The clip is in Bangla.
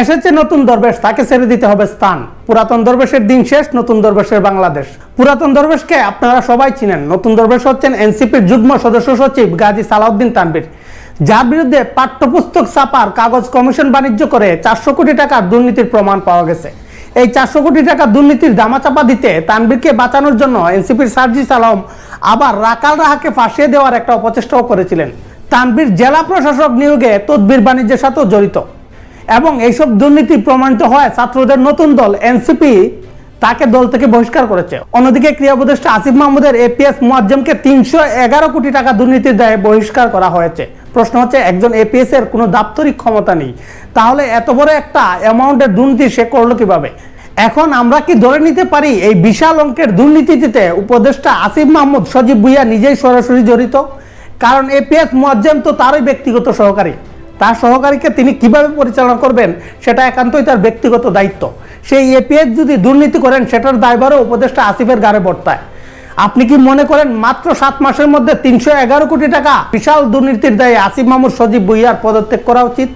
এসেছে নতুন দরবেশ, তাকে ছেড়ে দিতে হবে স্থান। পুরাতন দরবেশের দিন শেষ, নতুন দরবেশের বাংলাদেশ। পুরাতন দরবেশকে আপনারা সবাই চিনেন। নতুন দরবেশ হচ্ছেন এনসিপির যুগ্ম সদস্য সচিব গাজী সালাউদ্দিন তানবির যার বিরুদ্ধে পাঠ্যপুস্তক ছাপার কাগজ কমিশন বাণিজ্য করে চারশো কোটি টাকার দুর্নীতির প্রমাণ পাওয়া গেছে। এই চারশো কোটি টাকা দুর্নীতির দামাচাপা দিতে তানবিরকে বাঁচানোর জন্য এনসিপির সার্জি সালাম আবার রাকাল রাহাকে ফাঁসিয়ে দেওয়ার একটা অপচেষ্টাও করেছিলেন। তানবির জেলা প্রশাসক নিয়োগে তদবির বাণিজ্যের সাথেও জড়িত। এবং এইসব দুর্নীতি প্রমাণিত হয় ছাত্রদের নতুন দল, এনসিপি, তাকে দল থেকে বহিষ্কার করেছে। অন্যদিকে ক্রিয়া উপদেষ্টা আসিফ মাহমুদের এপিএস মুয়াজ্জমকে তিনশো এগারো কোটি টাকা দুর্নীতির দায়ে বহিষ্কার করা হয়েছে। প্রশ্ন হচ্ছে, একজন এপিএস এর কোনো দাপ্তরিক ক্ষমতা নেই। তাহলে এত বড় একটা অ্যামাউন্টের দুর্নীতি সে করল কীভাবে? এখন আমরা কি ধরে নিতে পারি এই বিশাল অঙ্কের দুর্নীতিতে উপদেষ্টা আসিফ মাহমুদ সজীব ভুইয়া নিজেই সরাসরি জড়িত? কারণ এপিএস মুয়াজ্জম তো তারই ব্যক্তিগত সহকারী। তার সহকারীকে তিনি কীভাবে পরিচালনা করবেন, সেটা একান্তই তার ব্যক্তিগত দায়িত্ব। সেই এপিএস যদি দুর্নীতি করেন, সেটার দায়ভারও উপদেষ্টা আসিফের গাড়ে বর্তায়। আপনি কি মনে করেন মাত্র সাত মাসের মধ্যে তিনশো এগারো কোটি টাকা বিশাল দুর্নীতির দায়ে আসিফ মামুর সজীব ভুইয়ার পদত্যাগ করা উচিত?